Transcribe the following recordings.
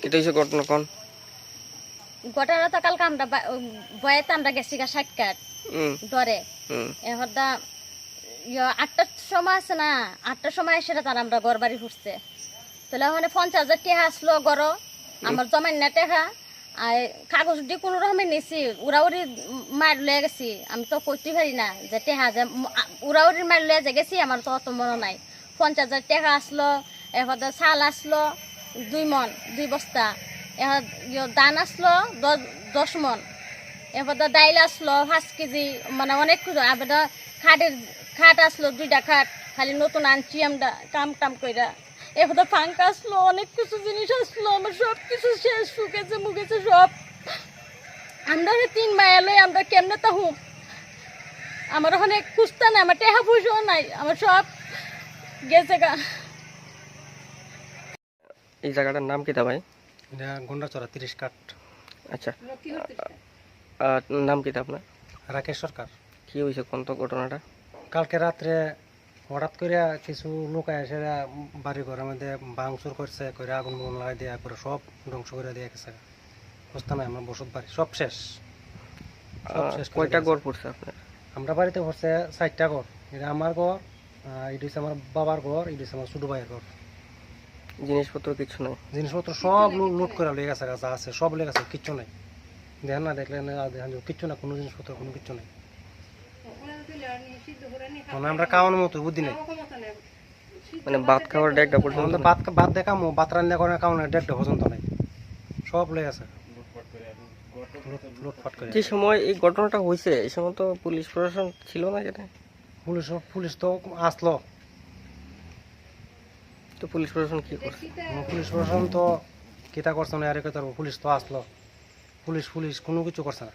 কেটে হয়েছে ঘটনা কোন? ঘটনা তো কালকে আমরা বয়েতে আমরা গেছি গা ধরে হুম। ইয়ে আটটার সময় আছে না? আটটার সময় সেটা তার আমরা ঘর বাড়ি ফুটছে তাহলে ওখানে পঞ্চাশ হাজার টাকা আসলো গড় আমার জমাই না টাকা আর কাগজ দিয়ে কোনো রকমে নিছি। উড়াউড়ি মার লয়ে গেছি। আমি তো করতে পারি না যে টেহা যে উড়াউড়ির মার লয়ে যে গেছি আমার তো অত মনে নাই। পঞ্চাশ হাজার টাকা আসলো এহদা চাল আসলো। দুই মন, দুই বস্তা। ইয়ে দান আসলো দশ মন। তো ডাইল আসলো, পাঁচ কেজি মানে অনেক কিছু আবার খাটের, খাট আসলো, দুইটা খাট। খালি নতুন আনছি আমরা কাম টাম কইরা। তো ফাঙ্কা আসলো, অনেক কিছু জিনিস আসলো, আমার সব কিছু শেষ, শুকেছে মুখেছে সব। আমরা তিন মায়া লই আমরা কেমনে তা হুম আমার ওখানে কুস্তা নাই, আমার টেহা পয়সাও নাই, আমার সব গেছে গা। এই জায়গাটার নাম কি তা ভাই? এটা গন্ডাচড়া তিরিশ কাঠ। আচ্ছা। আর নাম কি আপনার? রাকেশ সরকার। কি হয়েছে কোন তো ঘটনাটা? কালকে রাত্রে হঠাৎ করে কিছু লোক এসে বাড়ি ঘরের মধ্যে ভাঙচুর করছে করে আগুন বগুন লাগাই দেওয়া করে সব ধ্বংস করে দিয়ে গেছে। বুঝতে নাই আমার বসত বাড়ি সব শেষ। শেষ কয়টা। গড় পড়ছে আপনার? আমরা বাড়িতে পড়ছে চারটা ঘর। এটা আমার ঘর এটা হচ্ছে আমার বাবার ঘর এটা হচ্ছে আমার ছোটো ভাইয়ের ঘর। জিনিসপত্র কিছু নাই। জিনিসপত্র সব লুট করে লেগে গেছে যা আছে সব লেগে গেছে কিচ্ছু নাই। দেখেন না দেখলেন না দেখেন কিচ্ছু না কোনো জিনিসপত্র কোনো কিচ্ছু নাই। মানে আমরা খাওয়ানোর মতো বুদ্ধি নেই। মানে ভাত খাওয়ার ডেকটা পর্যন্ত ভাত ভাত দেখামো ভাত রান্না করে খাওয়ানোর ডেটটা পর্যন্ত নাই। সব লেগে গেছে। লুট- লুটপাট করে। যে সময় এই ঘটনাটা হয়েছে এই সময় তো পুলিশ প্রশাসন ছিল না যেটা পুলিশ পুলিশ তো আসলো। তো পুলিশ প্রশাসন কি করছে? পুলিশ প্রশাসন তো কিতা করছে না আরে কথা পুলিশ তো আসলো। পুলিশ পুলিশ কোনো কিছু করছে না।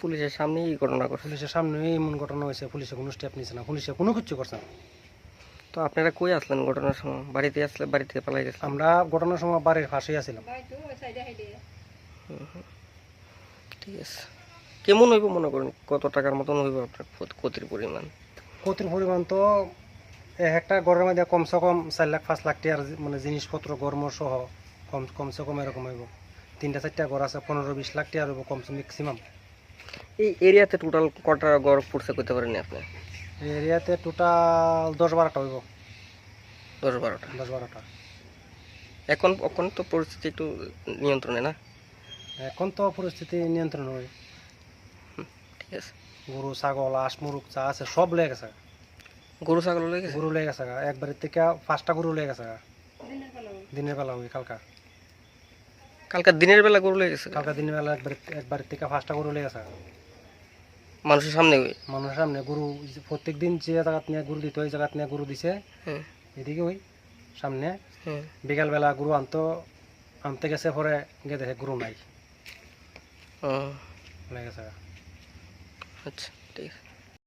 পুলিশের সামনেই এই ঘটনা করছে পুলিশের সামনে এমন ঘটনা হয়েছে পুলিশে কোনো স্টেপ নিছে না পুলিশে কোনো কিছু করছে না। তো আপনারা কই আসলেন ঘটনার সময়? বাড়িতে আসলে বাড়ি থেকে পালাই গেছিলেন? আমরা ঘটনার সময় বাড়ির পাশেই আছিলাম। ঠিক আছে। কেমন হইব মনে করেন? কত টাকার মতন হইব আপনার ক্ষতির পরিমাণ? ক্ষতির পরিমাণ তো এক একটা ঘরের মধ্যে কমসে কম চার লাখ পাঁচ লাখ টাকার মানে জিনিসপত্র গরম সহ কম কমসে কম এরকম হইব। তিনটা চারটা ঘর আছে পনেরো বিশ লাখ টাকা হইব কমসে ম্যাক্সিমাম এই এরিয়াতে টোটাল কটা গড় পড়ছে করতে পারেন আপনি? এরিয়াতে টোটাল দশ বারোটা হইব। দশ বারোটা। দশ বারোটা। এখন এখন তো পরিস্থিতি একটু নিয়ন্ত্রণে না? এখন তো পরিস্থিতি নিয়ন্ত্রণ হয়। ঠিক আছে। গরু ছাগল হাঁস মুরুগ চা আছে সব লেগে গেছে। গরু ছাগল লেগেছে গরু লেগে গেছে একবারের থেকে পাঁচটা গরু লেগে গেছে দিনের বেলা ওই কালকা। কালকে দিনের বেলা গরু লেগেছে কালকা দিনের বেলা একবার একবারের থেকে পাঁচটা গরু লেগে গেছে মানুষের সামনে মানুষের সামনে গরু প্রত্যেক দিন যে জায়গাত নিয়ে গরু দিত ওই জায়গাত নিয়ে গরু দিছে। হ্যাঁ। এদিকে ওই সামনে। হ্যাঁ। বিকালবেলা গরু আনতো আনতে গেছে পরে গিয়ে দেখে গরু নাই। ও, লেগেছে আচ্ছা ঠিক আছে।